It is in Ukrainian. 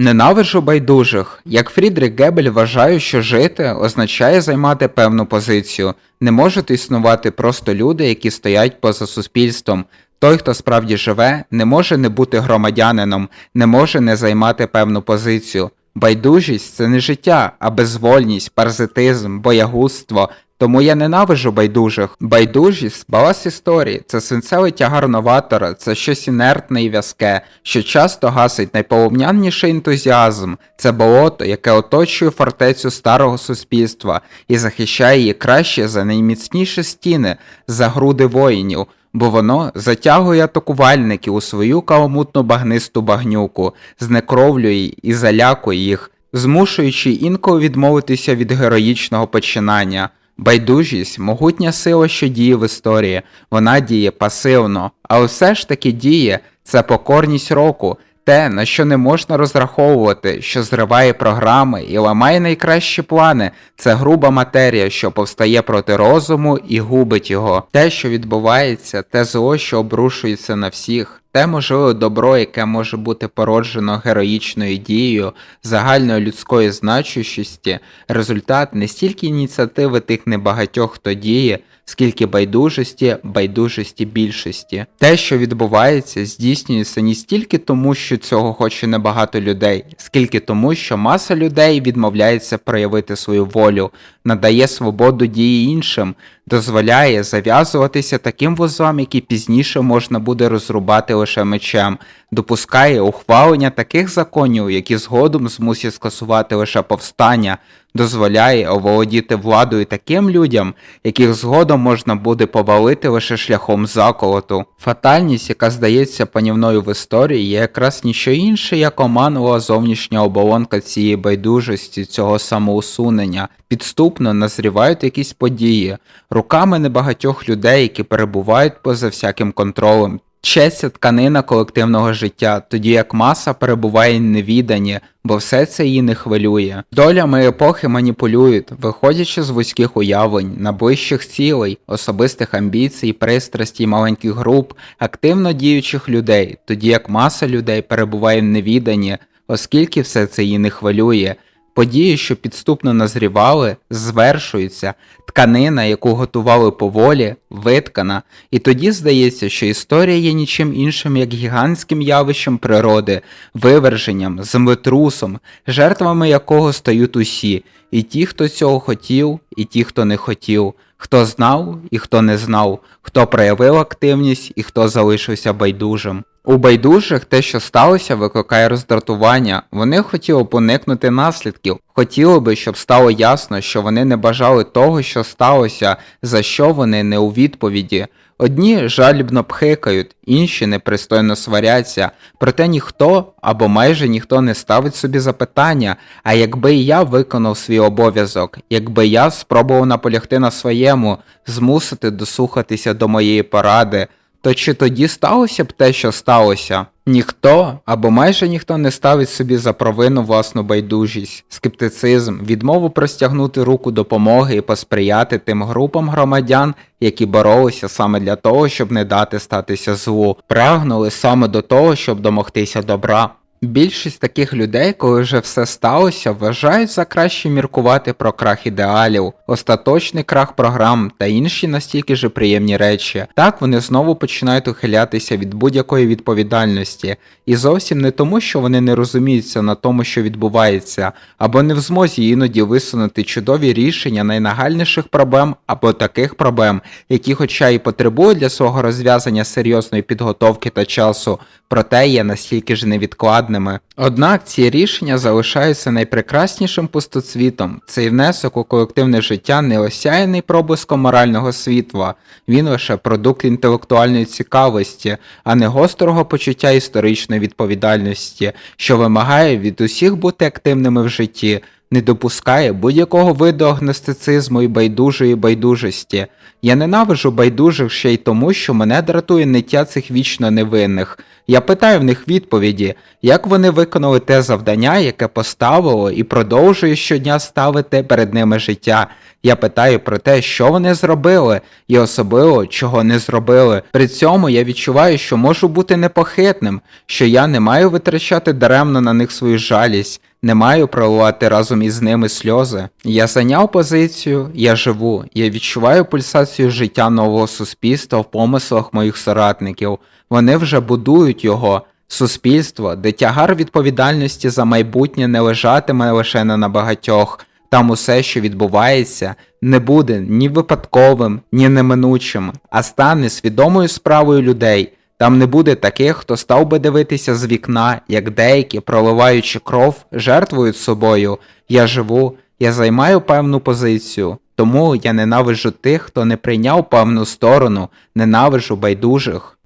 Ненавиджу байдужих. Як Фрідрік Гебель вважаю, що жити означає займати певну позицію. Не можуть існувати просто люди, які стоять поза суспільством. Той, хто справді живе, не може не бути громадянином, не може не займати певну позицію. Байдужість це не життя, а безвольність, паразитизм, боягузтво. Тому я ненавиджу байдужих. Байдужість балас історії, це свинцевий тягар новатора, це щось інертне і в'язке, що часто гасить найполум'янніший ентузіазм, це болото, яке оточує фортецю старого суспільства і захищає її краще за найміцніші стіни, за груди воїнів. Бо воно затягує атакувальників у свою каламутну багнисту багнюку, знекровлює і залякує їх, змушуючи інколи відмовитися від героїчного починання. Байдужість могутня сила, що діє в історії, вона діє пасивно, але все ж таки діє це покорність року, те, на що не можна розраховувати, що зриває програми і ламає найкращі плани, це груба матерія, що повстає проти розуму і губить його. Те, що відбувається, те зло, що обрушується на всіх. Те можливе добро, яке може бути породжено героїчною дією загальної людської значущості, результат не стільки ініціативи тих небагатьох, хто діє, скільки байдужості, байдужості більшості. Те, що відбувається, здійснюється не стільки тому, що цього хоче небагато людей, скільки тому, що маса людей відмовляється проявити свою волю, надає свободу дії іншим, дозволяє зав'язуватися таким вузлам, які пізніше можна буде розрубати лише мечем, допускає ухвалення таких законів, які згодом змусять скасувати лише повстання, дозволяє оволодіти владою таким людям, яких згодом можна буде повалити лише шляхом заколоту. Фатальність, яка здається панівною в історії, є якраз ніщо інше, як оманова зовнішня оболонка цієї байдужості, цього самоусунення. Підступно назрівають якісь події, руками небагатьох людей, які перебувають поза всяким контролем. Честь тканина колективного життя, тоді як маса перебуває в невіданні, бо все це її не хвилює. Долями епохи маніпулюють, виходячи з вузьких уявлень, найближчих цілей, особистих амбіцій, пристрастей маленьких груп, активно діючих людей, тоді як маса людей перебуває в невіданні, оскільки все це її не хвилює. Події, що підступно назрівали, звершуються, тканина, яку готували поволі, виткана, і тоді здається, що історія є нічим іншим, як гігантським явищем природи, виверженням, землетрусом, жертвами якого стають усі, і ті, хто цього хотів, і ті, хто не хотів, хто знав і хто не знав, хто проявив активність і хто залишився байдужим. У байдужих те, що сталося, викликає роздратування. Вони хотіли поникнути наслідків, хотіли би, щоб стало ясно, що вони не бажали того, що сталося, за що вони не у відповіді. Одні жалібно пхикають, інші непристойно сваряться, проте ніхто або майже ніхто не ставить собі запитання, а якби я виконав свій обов'язок, якби я спробував наполягти на своєму, змусити дослухатися до моєї поради. То чи тоді сталося б те, що сталося? Ніхто або майже ніхто не ставить собі за провину власну байдужість, скептицизм, відмову простягнути руку допомоги і посприяти тим групам громадян, які боролися саме для того, щоб не дати статися злу, прагнули саме до того, щоб домогтися добра. Більшість таких людей, коли вже все сталося, вважають за краще міркувати про крах ідеалів, остаточний крах програм та інші настільки же приємні речі. Так вони знову починають ухилятися від будь-якої відповідальності, і зовсім не тому, що вони не розуміються на тому, що відбувається, або не в змозі іноді висунути чудові рішення найнагальніших проблем або таких проблем, які, хоча і потребують для свого розв'язання серйозної підготовки та часу, проте є настільки ж невідкладними. Однак ці рішення залишаються найпрекраснішим пустоцвітом. Цей внесок у колективне життя не осяяний проблиском морального світла, він лише продукт інтелектуальної цікавості, а не гострого почуття історичної відповідальності, що вимагає від усіх бути активними в житті. Не допускає будь-якого виду агностицизму і байдужої байдужості. Я ненавиджу байдужих ще й тому, що мене дратує ниття цих вічно невинних. Я питаю в них відповіді, як вони виконали те завдання, яке поставило і продовжує щодня ставити перед ними життя. Я питаю про те, що вони зробили, і особливо чого не зробили. При цьому я відчуваю, що можу бути непохитним, що я не маю витрачати даремно на них свою жалість, не маю проливати разом із ними сльози. Я зайняв позицію, я живу, я відчуваю пульсацію життя нового суспільства в помислах моїх соратників. Вони вже будують його. Суспільство, де тягар відповідальності за майбутнє не лежатиме лише на багатьох. Там усе, що відбувається, не буде ні випадковим, ні неминучим, а стане свідомою справою людей. Там не буде таких, хто став би дивитися з вікна, як деякі, проливаючи кров, жертвують собою. Я живу, я займаю певну позицію. Тому я ненавиджу тих, хто не прийняв певну сторону, ненавиджу байдужих.